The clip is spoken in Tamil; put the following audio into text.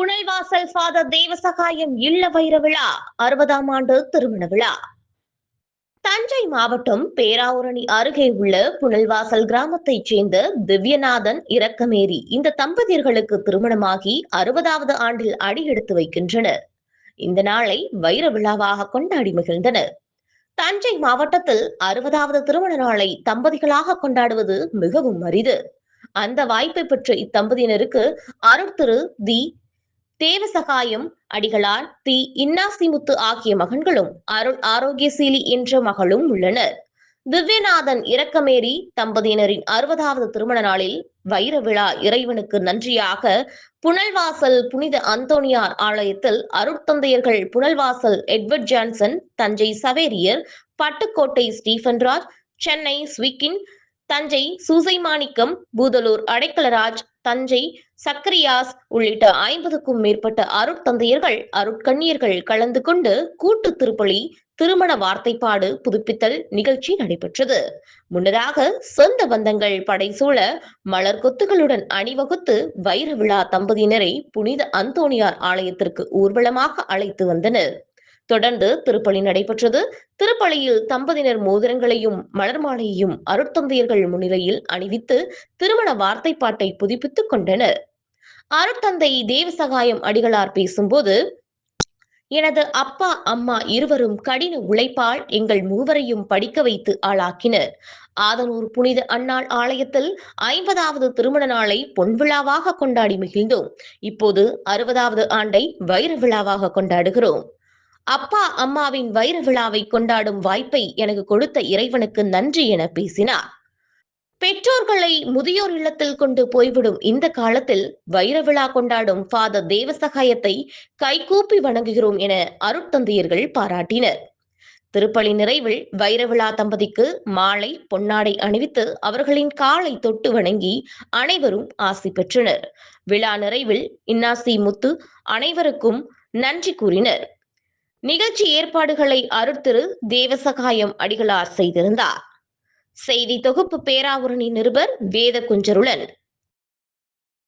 புனல்வாசல் ஃபாதர் தேவசகாயம் இல்ல வைர விழா அறுபதாம் ஆண்டு திருமண விழா. தஞ்சை மாவட்டம் பேராவூரணி அருகே உள்ள புனல்வாசல் கிராமத்தைச் சேர்ந்த திவ்யநாதன் இரக்கமேரி இந்த தம்பதியர்களுக்கு திருமணமாகி அறுபதாவது ஆண்டில் அடி எடுத்து வைக்கின்றனர். இந்த நாளை வைர விழாவாக கொண்டாடி மகிழ்ந்தனர். தஞ்சை மாவட்டத்தில் அறுபதாவது திருமண நாளை தம்பதிகளாக கொண்டாடுவது மிகவும் அரிது. அந்த வாய்ப்பை பெற்ற இத்தம்பதியினருக்கு அருட்திரு தி தேவசகாயம் அடிகளார் தி இன்னாசிமுத்து ஆகிய மகன்களும் அருள் ஆரோக்கியசீலி என்ற மகளும் உள்ளனர். திவ்யநாதன் இரக்கமேரி தம்பதியினரின் அறுபதாவது திருமண நாளில் வைர விழா இறைவனுக்கு நன்றியாக புனல்வாசல் புனித அந்தோனியார் ஆலயத்தில் அருட்தந்தையர்கள் புனல்வாசல் எட்வர்ட் ஜான்சன் தஞ்சை சவேரியர் பட்டுக்கோட்டை ஸ்டீஃபன்ராஜ் சென்னை ஸ்விக்கின் தஞ்சை சூசைமாணிக்கம் பூதலூர் அடைக்கலராஜ் தஞ்சை சக்கரியாஸ் உள்ளிட்ட ஐம்பதுக்கும் மேற்பட்ட அருட்தந்தையர்கள் அருட்கண்ணியர்கள் கலந்து கொண்டு கூட்டு திருப்பலி திருமண வார்த்தைப்பாடு புதுப்பித்தல் நிகழ்ச்சி நடைபெற்றது. முன்னதாக சொந்த பந்தங்கள் படைசூழ மலர் கொத்துகளுடன் அணிவகுத்து வைர விழா தம்பதியினரை புனித அந்தோணியார் ஆலயத்திற்கு ஊர்வலமாக அழைத்து வந்தனர். தொடர்ந்து திருப்பலி நடைபெற்றது. திருப்பலியில் தம்பதியினர் மோதிரங்களையும் மலர் மாலையையும் அருட்தந்தையர்கள் முன்னிலையில் அணிவித்து திருமண வார்த்தை பாட்டை புதுப்பித்துக் கொண்டனர். அருட்தந்தை தேவசகாயம் அடிகளார் பேசும்போது எனது அப்பா அம்மா இருவரும் கடின உழைப்பால் எங்கள் மூவரையும் படிக்க வைத்து ஆளாக்கினர். ஆதனூர் புனித அன்னாள் ஆலயத்தில் ஐம்பதாவது திருமண நாளை பொன்விழாவாக கொண்டாடி மகிழ்ந்தோம். இப்போது அறுபதாவது ஆண்டை வைர விழாவாக கொண்டாடுகிறோம். அப்பா அம்மாவின் வைர விழாவை கொண்டாடும் வாய்ப்பை எனக்கு கொடுத்த இறைவனுக்கு நன்றி என பேசினார். பெற்றோர்களை முதியோர் இல்லத்தில் கொண்டு போய்விடும் இந்த காலத்தில் வைர விழா கொண்டாடும் ஃபாதர் தேவசகாயத்தை கைகூப்பி வணங்குகிறோம் என அருட்தந்தையர்கள் பாராட்டினர். திருப்பலி நிறைவில் வைரவிழா தம்பதிக்கு மாலை பொன்னாடை அணிவித்து அவர்களின் காலை தொட்டு வணங்கி அனைவரும் ஆசி பெற்றனர். விழா நிறைவில் இன்னாசி முத்து அனைவருக்கும் நன்றி கூறினர். நிகழ்ச்சி ஏற்பாடுகளை அருட்திரு தேவசகாயம் அடிகளார் செய்திருந்தார். செய்தி தொகுப்பு பேராவூரணி நிருபர் வேத குஞ்சருளன்